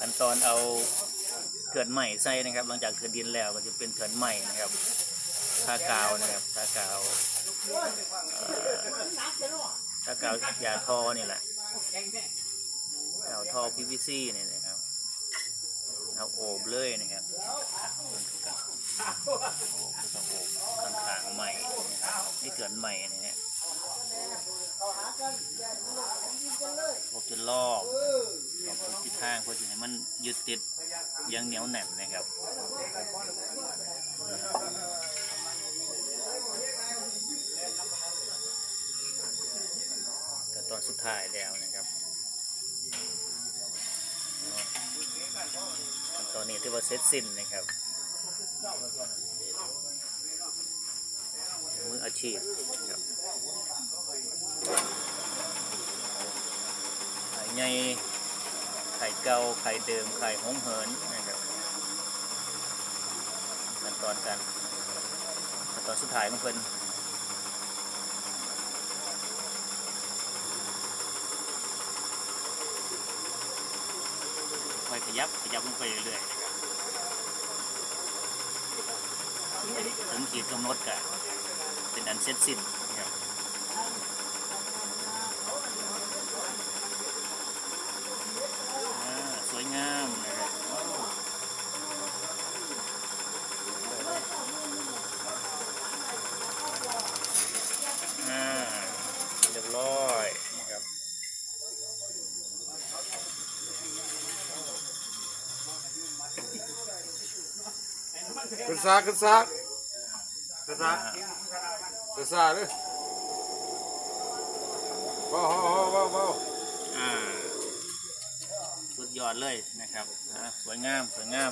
ขั้นตอนเอาเถื่อนใหม่ใส่นะครับ หลังจากเถื่อนดินแล้วก็จะเป็นเถื่อนใหม่นะครับทากาวนะครับทากาวทากาวยาทอนี่แหละกาวทอ PVC นี่นะครับเอาโอบเลยนะครับโอบแล้วก็โอบต่างๆใหม่นะครับนี่เถื่อนใหม่นะฮะโอบจนรอบ อบทุกทิศทางเพื่อจะให้มันยึดติดยังเหนียวแน่นนะครับแต่ตอนสุดท้ายแล้วนะครับตอนนี้ที่ว่าเสร็จสิ้นนะครับ มืออาชีพนะครับใหญ่ ข่เก่าไข่เดิมไข่หงเหินนะครับขั้นตอนกันขั้นตอนสุดท้ายของเพิ่นค่อยขยับขยับลงไปเรื่อยๆนะครับถึงขีดกำหนดกันเป็นอันเสร็จสิ้นนะครับอ่าสวยงามนะครับอ่าเร้อยนะครับขึ้นซากขึ้นซากขึ้นซากขึ้นซาเลยเบาเบาเบาเบาอ่าสุดยอดเลยนะครับสวยงามสวยงาม